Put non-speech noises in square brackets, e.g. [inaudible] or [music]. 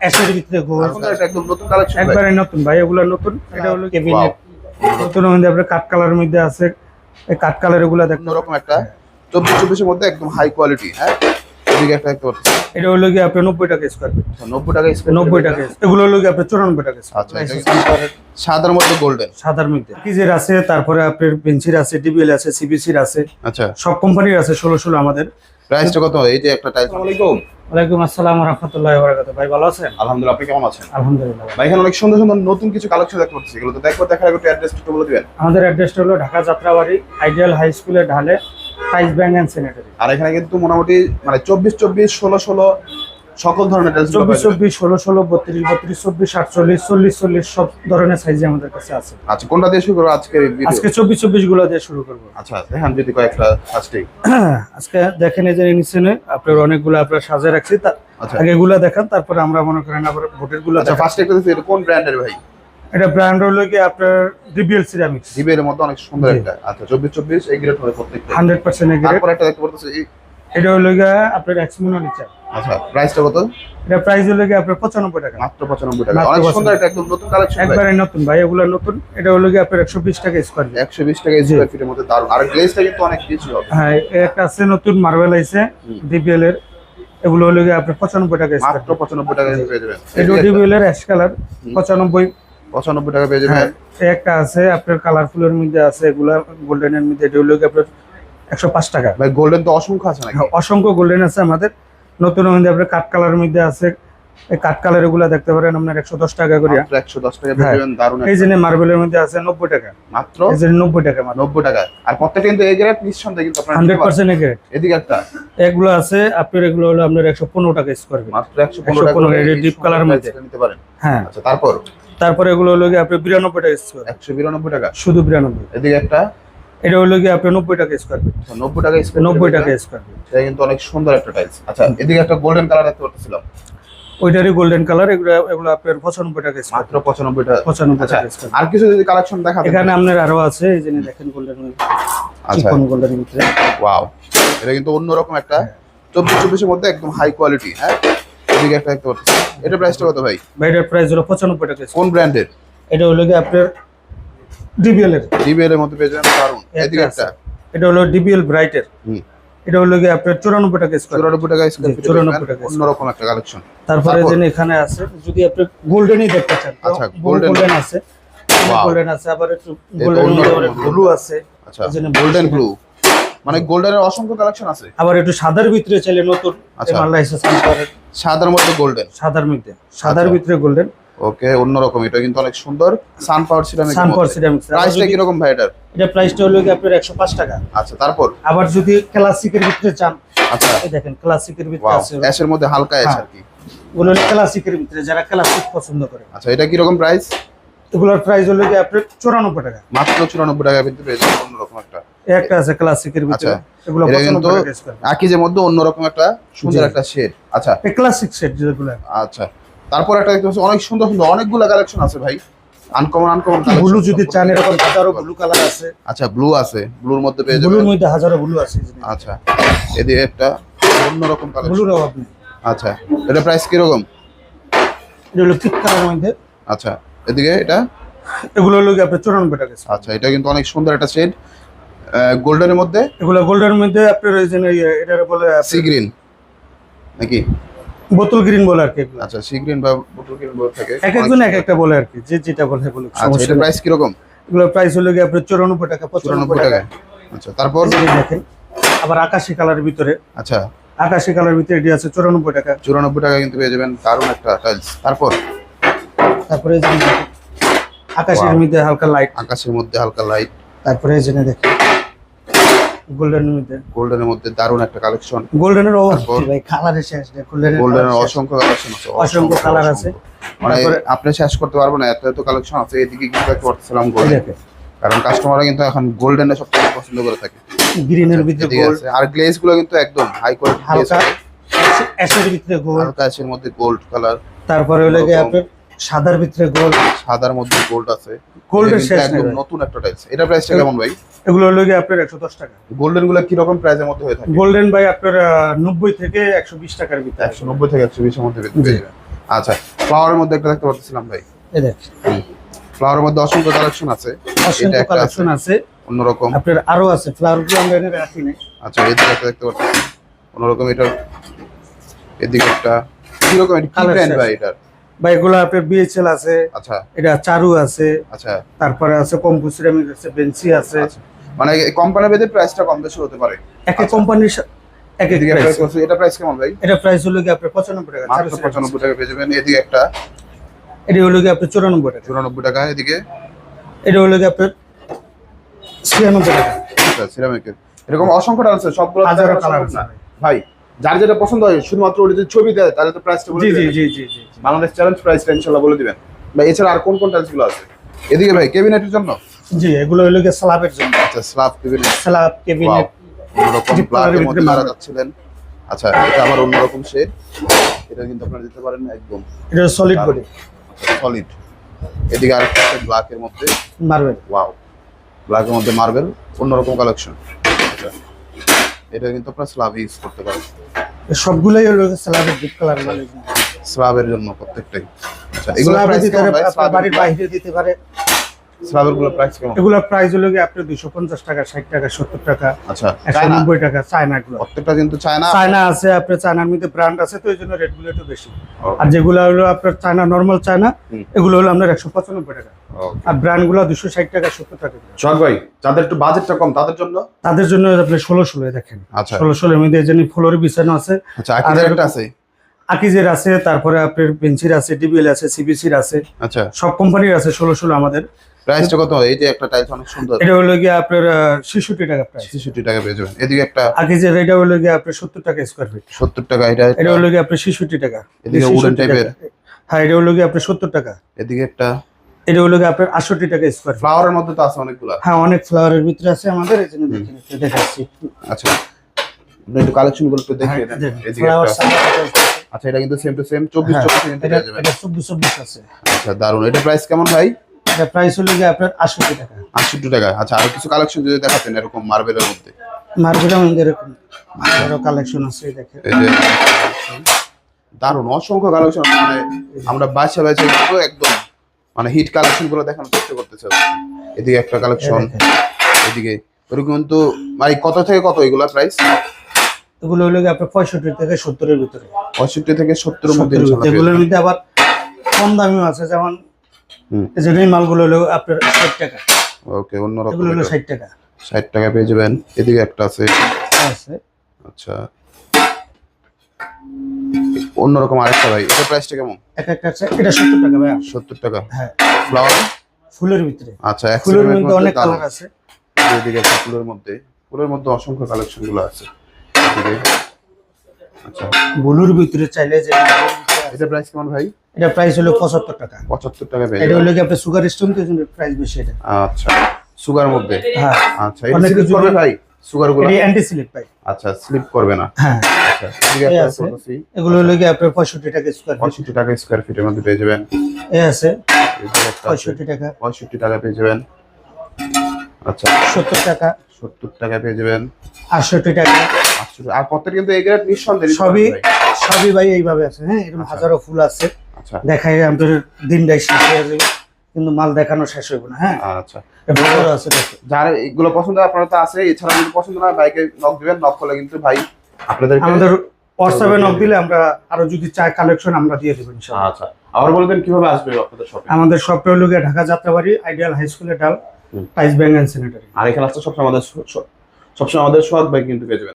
অ্যাশের ভিতরে গোল এখন তো এটা একদম নতুন কালেকশন একবারে নতুন ভাই এগুলো নতুন। এটা হলো কেবিনেট নতুন মধ্যে আপনার কাঠ কালারের মধ্যে আছে। এই কাঠ কালার এগুলো দেখুন অন্যরকম একটা। চব্বিশ চব্বিশের মধ্যে একদম হাই কোয়ালিটি হ্যাঁ? এদিকে একটা দেখতে পাচ্ছি এটা হলো কি আপনার নব্বই টাকা স্কোয়ার ফিট নব্বই টাকা স্কোয়ার নব্বই টাকা। এগুলো হলো কি আপনার চুরানব্বই টাকা আচ্ছা, সাদার মধ্যে গোল্ডেন সাদার মধ্যে। কিজের আছে তারপরে আপনার পেন্সির আছে ডিবিএল আছে সিবিসির আছে। আচ্ছা। সব কোম্পানির আছে ষোলো ষোলো আমাদের। প্রাইসটা কত এই যে একটা টাইলস আসসালামাইকুম ওয়ালাইকুম আসসালাম রহমতুল্লাহ বরাকাত ভাই ভালো আছেন? আলহামদুলিল্লাহ আপনি কেমন আছেন? আলহামদুলিল্লাহ ভাই এখানে অনেক সুন্দর সুন্দর নতুন কিছু কালেকশন দেখতে পাচ্ছি। এগুলো তো দেখব দেখার আগে একটু অ্যাড্রেস একটু বলে দিবেন। আমাদের অ্যাড্রেসটা হলো ঢাকা যাত্রাবাড়ি আইডিয়াল হাই স্কুলের ঢালে টাইস ব্যাংক অ্যান্ড স্যানিটারি আর এখানে কিন্তু মোটামুটি মানে চব্বিশ চব্বিশ ষোলো ষোলো সকল ধরনের টাইলস চব্বিশ চব্বিশ ষোলো ষোলো বত্রিশ বত্রিশ চব্বিশ আটচল্লিশ চল্লিশ চল্লিশ সব ধরনের সাইজে আমাদের কাছে আছে। আচ্ছা কোনটা দিয়ে শুরু করব আজকে আজকে চব্বিশ চব্বিশগুলো দিয়ে শুরু করব। আচ্ছা যদি কয়েকটা [clears throat] আজকে দেখেন এই যে আপনার অনেকগুলো আপনার সাজিয়ে রাখছি তা- আচ্ছা। আগে দেখান তারপরে আমরা মনে করেন আবার ভোটেরগুলো আচ্ছা ফার্স্টে একটা এটা কোন ব্র্যান্ডের ভাই? এটা ব্র্যান্ড হলো কি আপনার ডিবিএল সিরামিক্স জিবের মধ্যে অনেক সুন্দর। একটা। আচ্ছা চব্বিশ চব্বিশ এই গ্রেড হবে প্রত্যেকটা। হান্ড্রেড পার্সেন্ট তারপর একটা দেখতে পারতেছি এটা হলো গিয়ে আপনার এক্সমোনো নিচে। আচ্ছা প্রাইসটা কত? এটা প্রাইস হলো গিয়ে আপনার পঁচানব্বই টাকা। মাত্র পঁচানব্বই টাকা। অনেক সুন্দর একটা একদম নতুন কালেকশন একবারে নতুন ভাই এগুলো নতুন। এটা হলো গিয়ে আপনার একশো বিশ টাকা স্কোয়ার ফিট একশো বিশ টাকা স্কোয়ার ফিটের মধ্যে দারুণ। আর গ্লেজটা কিন্তু অনেক বেশি হবে। হ্যাঁ একটা আছে নতুন মার্বেল আইছে হুম। ডিবিএল এর। এগুলো হলো গিয়ে আপনার পঁচানব্বই টাকা স্কোয়ার মাত্র পঁচানব্বই টাকা পেয়ে যাবেন এটা ডিবিএল এর অ্যাশ কালার হুম। পঁচানব্বই। পঁচানব্বই টাকা পেয়ে যাবেন। একটা আছে আপনার কালারফুলের মধ্যে আছে এগুলা গোল্ডেনের মধ্যে। এটা হলো গিয়ে আপনার একশো পাঁচ টাকা। ভাই গোল্ডেন তো অসংখ্য আছে নাকি? হ্যাঁ, অসংখ্য গোল্ডেন আছে আমাদের। নতুন মধ্যে আপনার কাঠ কালারের মধ্যে আছে। এই কাঠ কালার এগুলা দেখতে পারেন আপনার একশো দশ টাকা করে একশো দশ টাকা হ্যাঁ। এই মার্বেলের মধ্যে আছে নব্বই টাকা। মাত্র? এই নব্বই টাকা নব্বই টাকা। আর প্রত্যেকটা কিন্তু এই গ্রেড নিঃসন্দেহে কিন্তু হান্ড্রেড পার্সেন্ট এগ্রেড এদিকে একটা। এগুলো আছে আপনার এগুলো হলো আপনার একশো পনেরো টাকা স্কোয়ার মাত্র একশো পনেরো টাকা 115 করে এর এই deep সুন্দর colour tiles মধ্যে। নিতে পারেন। হ্যাঁ। আচ্ছা তারপর? তারপরে এগুলো হলো গিয়ে আপনার বিরানব্বই টাকা স্কোয়ার একশো বিরানব্বই টাকা। শুধু বিরানব্বই। এদিকে একটা। এটা হলো গিয়ে আপনার নব্বই টাকা স্কোয়ার ফিট নব্বই টাকা স্কোয়ার নব্বই টাকা স্কোয়ার ফিট সেটা কিন্তু অনেক সুন্দর একটা টাইলস আচ্ছা এদিকে একটা গোল্ডেন কালার দেখতে পাচ্ছিলাম ওইটারই গোল্ডেন কালার এগুলো এগুলো আপনার পঁচানব্বই টাকা মাত্র পঁচানব্বই টাকা। পঁচানব্বই আচ্ছা টাকা স্কোয়ার আর কিছু যদি কালেকশন দেখাবেন এখানে আপনার আরও আছে এই যে দেখেন গোল্ডেন আচ্ছা। চিকন গোল্ডেন ভিতরে ওয়াও এটা কিন্তু অন্যরকম একটা। চব্বিশ চব্বিশের মধ্যে একদম হাই কোয়ালিটি হ্যাঁ? এদিকে একটা দেখতে পাচ্ছি। এটা প্রাইসটা কত ভাই? বাইরের প্রাইস হলো পঁচানব্বই টাকা কোন ব্র্যান্ডের এটা হলো গিয়ে আপনার ডিবিএল এর। ডিবিএল এর মধ্যে পেয়ে যাবেন দারুণ। এদিকে একটা। এটা হলো ডিবিএল ব্রাইটের হুম। এটা হলো গিয়ে আপনার চুরানব্বই টাকা স্কোয়ার চুরানব্বই টাকা স্কোয়ার 94 টাকা অন্যরকম একটা কালেকশন তারপরে তারপর? যে এখানে আছে যদি আপনি গোল্ডেনই দেখতে চান। আচ্ছা, গোল্ডেন আছে। গোল্ডেন আছে আবার একটু গোল্ডেন ব্লু আছে। আচ্ছা জন্য গোল্ডেন ব্লু মানে গোল্ডেনের অসংখ্য কালেকশন আছে। আবার একটু সাদার ভিতরে চাইলে নতুন আচ্ছা। মাল্লা এসে সাদার মধ্যে গোল্ডেন সাদার মধ্যে। সাদার আচ্ছা। ভিতরে গোল্ডেন ওকে অন্যরকম। এটা কিন্তু অনেক সুন্দর। সানপাওয়ার সিরামিক সানফ্লাওয়ার সিরামিক্স প্রাইসটা কীরকম ভাই এটার? এটা প্রাইসটা হলো কি আপনার একশো পাঁচ টাকা। আচ্ছা তারপর? আবার যদি ক্লাসিকের ভিতরে চান আচ্ছা। এই দেখেন ক্লাসিকের ভিতরে আছে অ্যাশের মধ্যে হালকা অ্যাশ হ্যাঁ। আর কি। হলো ক্লাসিকের ভিতরে যারা ক্লাসিক পছন্দ করে। আচ্ছা এটা কীরকম প্রাইস এগুলোর প্রাইস হলো কি আপনার চুরানব্বই টাকা। মাত্র চুরানব্বই টাকা কিন্তু পেয়ে যাবেন অন্যরকম একটা। একটা আছে ক্লাসিকের ভিতরে। আচ্ছা। এগুলো পঁচানব্বই টাকা আকিজের মধ্যে অন্যরকম একটা সুন্দর একটা শেড আচ্ছা। এই ক্লাসিক সেট যেগুলো। আচ্ছা। তারপর একটা দেখতে পাচ্ছি অনেক সুন্দর সুন্দর অনেকগুলো কালেকশন আছে ভাই। আনকমন আনকমন ব্লু যদি চান এরকম হাজারো ব্লু কালার আছে। আচ্ছা ব্লু আছে ব্লুর মধ্যে পেয়ে যাবেন। ব্লুর মধ্যে হাজারো ব্লু আছে আচ্ছা এদিকে একটা অন্যরকম কালার ব্লুর অভাব নেই। আচ্ছা এটা প্রাইস কীরকম? এটা হলো ঠিক কালারের মধ্যে। আচ্ছা এদিকে এটা? এগুলো হলো কি আপনার চুরানব্বই টাকা square। আচ্ছা এটা কিন্তু অনেক সুন্দর একটা শেড গোল্ডেনের মধ্যে? এগুলো গোল্ডের মধ্যে আপনার এটা বলে সি গ্রিন নাকি? বোতল গ্রিন বলে আর কি আচ্ছা সি গ্রিন বা বোতল গ্রিন বলে থাকে। এক একজন এক একটা বলে আর কি যে যেটা বলে বলে আচ্ছা এটা প্রাইস কীরকম? এগুলো প্রাইস হলো কি আপনার চুরানব্বই টাকা চুরানব্বই পঁচানব্বই টাকা। টাকা। আচ্ছা তারপর? দেখেন আবার আকাশি কালারের ভিতরে। আচ্ছা। আকাশি কালার ভিতরে এটি আছে চুরানব্বই টাকা। চুরানব্বই টাকা কিন্তু পেয়ে যাবেন দারুণ একটা টাইলস তারপর? তারপরে এই যে আকাশের মধ্যে হালকা লাইট আকাশের মধ্যে হালকা লাইট তারপরে যে দেখেন গোল্ডেনের মধ্যে। গোল্ডেনের মধ্যে দারুণ একটা কালেকশন গোল্ডেনের অভাব ভাই কালারের শেষ নেই গোল্ডেনের গোল্ডেনের অসংখ্য কালেকশন আছে অসংখ্য colour আছে। মানে তারপরে- আপনি শেষ করতে পারব না এত এত কালেকশন আছে এদিকে কিন্তু গোল্ডেন কারণ কাস্টমাররা কিন্তু এখন গোল্ডেনের সবথেকে পছন্দ করে থাকে। গ্রিনের ভিতরে গোল্ড আর গ্লেজগুলো কিন্তু একদম হাই কোয়ালিটি হালকা অ্যাশের ভিতরে গোল্ড হালকা মধ্যে গোল্ড কালার তারপরে হলো গিয়ে আপনার সাদার ভিতরে গোল্ড সাদার মধ্যে গোল্ড আছে। গোল্ডের শেষ একদম নতুন একটা টাইপস এটা প্রাইসটা কেমন ভাই? এগুলো হলো গিয়ে আপনার একশো দশ টাকা। গোল্ডেনগুলো কি রকম প্রাইসের মধ্যে হয়ে থাকে? গোল্ডেন ভাই আপনার নব্বই থেকে একশো বিশ টাকার ভিতরে। একশো নব্বই থেকে একশো বিশের মধ্যে পেয়ে জি। যাবেন। আচ্ছা ফ্লাওয়ারের মধ্যে একটা দেখতে পাচ্ছিলাম ভাই। এই দেখ। ফ্লাওয়ারের মধ্যে অসংখ্য কালেকশন আছে। অসংখ্য কালেকশন আছে। অন্যরকম। আপনার আরও আছে। ফ্লাওয়ারগুলো আমরা এনে রাখি নাই। আচ্ছা এদিকে একটা দেখতে পাচ্ছি। অন্যরকম এটা এদিকে একটা কীরকম এটা কি ব্র্যান্ড। ভাই এটা বা এগুলো আপনার বিএচএল আছে আচ্ছা। এটা চারু আছে আচ্ছা। তারপরে আছে কম্পু সিরামিক আছে বেঞ্চি আছে। আচ্ছা। মানে কোম্পানি ভেদে প্রাইসটা কম বেশি হতে পারে। এক এক কোম্পানির এক এক প্রাইস এটা প্রাইস কেমন ভাই? এটা প্রাইস হলো গিয়ে আপনার পঁচানব্বই টাকা মাত্র টাকা পেয়ে যাবেন। এদিকে একটা। এটা হলো গিয়ে আপনার চুরানব্বই টাকা। চুরানব্বই টাকা এদিকে। এটা হলো গিয়ে আপনার টাকা। আচ্ছা সিরামিকের এরকম অসংখ্য আছে। সবগুলো হাজারো কালার আছে। ভাই যার যেটা পছন্দ হয় শুধুমাত্র ওটা যদি ছবি দেয় তাহলে তো প্রাইসটা বলে জি জি জি জি জি বাংলাদেশ চ্যালেঞ্জ প্রাইসটা ইনশাল্লাহ বলে দিবেন। ভাই এছাড়া আর কোন কোন টাইলসগুলো আছে? এদিকে ভাই কেবিনেটের জন্য? জি এগুলো হলো গিয়ে স্ল্যাবের জন্য। আচ্ছা স্ল্যাব কেবিনেট স্ল্যাব কেবিনেট অন্যরকম Deep ব্ল্যাকের মধ্যে মারা যাচ্ছিলেন আচ্ছা এটা আবার অন্যরকম শেড এটা কিন্তু আপনারা দিতে পারেন একদম। এটা সলিড বডি সলিড এদিকে আরেকটা আছে ব্ল্যাকের মধ্যে। মার্বেল ওয়াও ব্ল্যাকের মধ্যে মার্বেল অন্যরকম কালেকশন আচ্ছা। এটা কিন্তু আপনারা স্ল্যাব ইউজ করতে পারেন। সবগুলাই হলো স্ল্যাবের ডিপ কালার মানে স্ল্যাবের জন্য প্রত্যেকটাই। আচ্ছা এগুলো প্রাইস বাড়ির বাইরে দিতে পারে। স্ল্যাবেরগুলো প্রাইস কেমন? এগুলোর প্রাইস হলো গিয়ে আপনার দুশো পঞ্চাশ টাকা ষাট টাকা সত্তর টাকা আচ্ছা টাকা চায়না? গুলো প্রত্যেকটা কিন্তু চায়না? চায়না আছে আপনার চায়নার মধ্যে ব্র্যান্ড আছে তো এই জন্য রেটগুলো একটু বেশি। আর যেগুলো হলো আপনার চায়না নর্মাল চায়না এগুলো হলো আপনার একশো পঁচানব্বই টাকা। আর ব্র্যান্ডগুলো দুশো ষাট টাকা সত্তর টাকা। করে। ভাই যাদের একটু বাজেটটা কম তাদের জন্য? তাদের জন্য আপনি ষোলো ষোলো দেখেন। আচ্ছা। ষোলো ষোলোর মধ্যে এই জন্য ফ্লোর বিছানো আছে। আচ্ছা আকিদের একটা আছে? আকিজের আছে তারপরে আপনার বেঞ্চির আছে ডিবিএল আছে সিবিসির আছে। আচ্ছা। সব কোম্পানির আছে ষোলো ষোলো আমাদের। প্রাইসটা কত? এই যে একটা টাইলস অনেক সুন্দর। এটা হলো গিয়ে আপনার ছেষট্টি টাকা প্রাইস ছেষট্টি টাকা পেয়ে যাবেন। এদিকে একটা আকিজের এটা হলো গিয়ে আপনার সত্তর টাকা স্কোয়ার ফিট সত্তর টাকা এটা এটা হলো গিয়ে আপনার ছেষট্টি টাকা। এদিকে 66 wooden হ্যাঁ এটা হলো গিয়ে আপনার সত্তর টাকা। এদিকে একটা এটা হলো গিয়ে আপনার আটষট্টি টাকা স্কোয়ার ফিট ফ্লাওয়ারের মধ্যে তো আছে অনেকগুলা। হ্যাঁ অনেক ফ্লাওয়ারের ভিতরে আছে আমাদের। এই জন্য দেখেন একটু দেখাচ্ছি। আচ্ছা। আপনি একটু কালেকশনগুলো একটু হ্যাঁ, দেখিয়ে দেন। এদিকে আচ্ছা এটা কিন্তু সেম টু সেম চব্বিশ হ্যাঁ, চব্বিশ কিন্তু এটা পেয়ে যাবেন। এটা চব্বিশ চব্বিশ আছে। আচ্ছা দারুণ এটা প্রাইস কেমন ভাই? এটা প্রাইস হলো গিয়ে আপনার আটষট্টি টাকা। আটষট্টি টাকা। আচ্ছা আর কিছু কালেকশন যদি দেখাতেন এরকম মার্বেলের মধ্যে? মার্কেটের মধ্যে এরকম। আরও কালেকশন আছে দেখেন। এই যে দারুণ অসংখ্য কালেকশন মানে আমরা বাসা বাসা কিন্তু একদম মানে হিট কালেকশনগুলো দেখানোর চেষ্টা করতেছে এদিকে একটা কালেকশন এদিকে। ওরকম কিন্তু মানে কত থেকে কত এগুলা প্রাইস এগুলো হলো গিয়ে আপনার পঁয়ষট্টি থেকে সত্তরের ভিতরে। পঁয়ষট্টি থেকে সত্তরের মধ্যে 70 এর ইনশাল্লাহ ভিতরে। এগুলোর মধ্যে আবার কম দামিও আছে যেমন এই মালগুলো হলো আপনার ষাট টাকা। ওকে অন্যরকম এগুলো হলো ষাট টাকা। ষাট টাকা পেয়ে যাবেন। এদিকে একটা আছে। আছে। আচ্ছা। অন্যরকম আরেকটা ভাই এটা প্রাইসটা কেমন? এক একটা আছে এটা সত্তর টাকা ভাই। সত্তর টাকা। হ্যাঁ। ফ্লাওয়ার ফুলের ভিতরে। আচ্ছা ফুলের মধ্যে অনেক কালার আছে। এদিকে একটা ফুলের মধ্যে। ফুলের মধ্যে অসংখ্য কালেকশনগুলো আছে। আচ্ছা। ব্লুর ভিতরে চাইলে যে। এটা প্রাইস কেমন ভাই? এটা প্রাইস হলো পঁচাত্তর টাকা। পঁচাত্তর টাকা পেয়ে এটা। হলো কি আপনার সুগার স্টোন তো প্রাইস বেশি এটা? আচ্ছা সুগার মধ্যে। হ্যাঁ। আচ্ছা এটা স্লিপ করবে ভাই? সুগারগুলো? এটা অ্যান্টি স্লিপ পাই আচ্ছা স্লিপ করবে না। হ্যাঁ। আচ্ছা। এগুলো হলো কি আপনার পঁয়ষট্টি টাকা স্কোয়ার ফিট পঁয়ষট্টি টাকা স্কোয়ার ফিটের মধ্যে পেয়ে যাবেন। এ আছে। এদিকে একটা আছে। পঁয়ষট্টি টাকা। পঁয়ষট্টি টাকা পেয়ে যাবেন। আচ্ছা। সত্তর টাকা। সত্তর টাকা পেয়ে যাবেন। আটষট্টি টাকা। আর প্রত্যেক কিন্তু এই গ্রেড নিঃসন্দেহে সবই ভাই। সবই ভাই এইভাবে আছে হ্যাঁ? এরকম হাজারো ফুল আছে। আচ্ছা। দেখাই আমাদের দিনটাই শেষ হয়ে যাবে। কিন্তু মাল দেখানো শেষ হইব না হ্যাঁ? আচ্ছা। আছে যার এগুলো পছন্দ আপনারা তো আছে এছাড়া যদি পছন্দ না বাইকে নক দিবেন নক করলে কিন্তু ভাই আপনাদের আমাদের হোয়াটসঅ্যাপে নক দিলে আমরা আরও যদি চাই কালেকশন আমরা দিয়ে দেবো ইনশাআল্লাহ। আচ্ছা। আবার বলবেন কীভাবে আসবে আপনাদের শপে আমাদের সবটা হলো গিয়ে ঢাকা যাত্রাবাড়ি আইডিয়াল হাই স্কুলের ডাল। টাইস ব্যাংক অ্যান্ড স্যানিটারি আর এখানে আসতে সবসময় আমাদের সবসময় আমাদের সোহাগ ভাই কিন্তু পেয়ে যাবেন।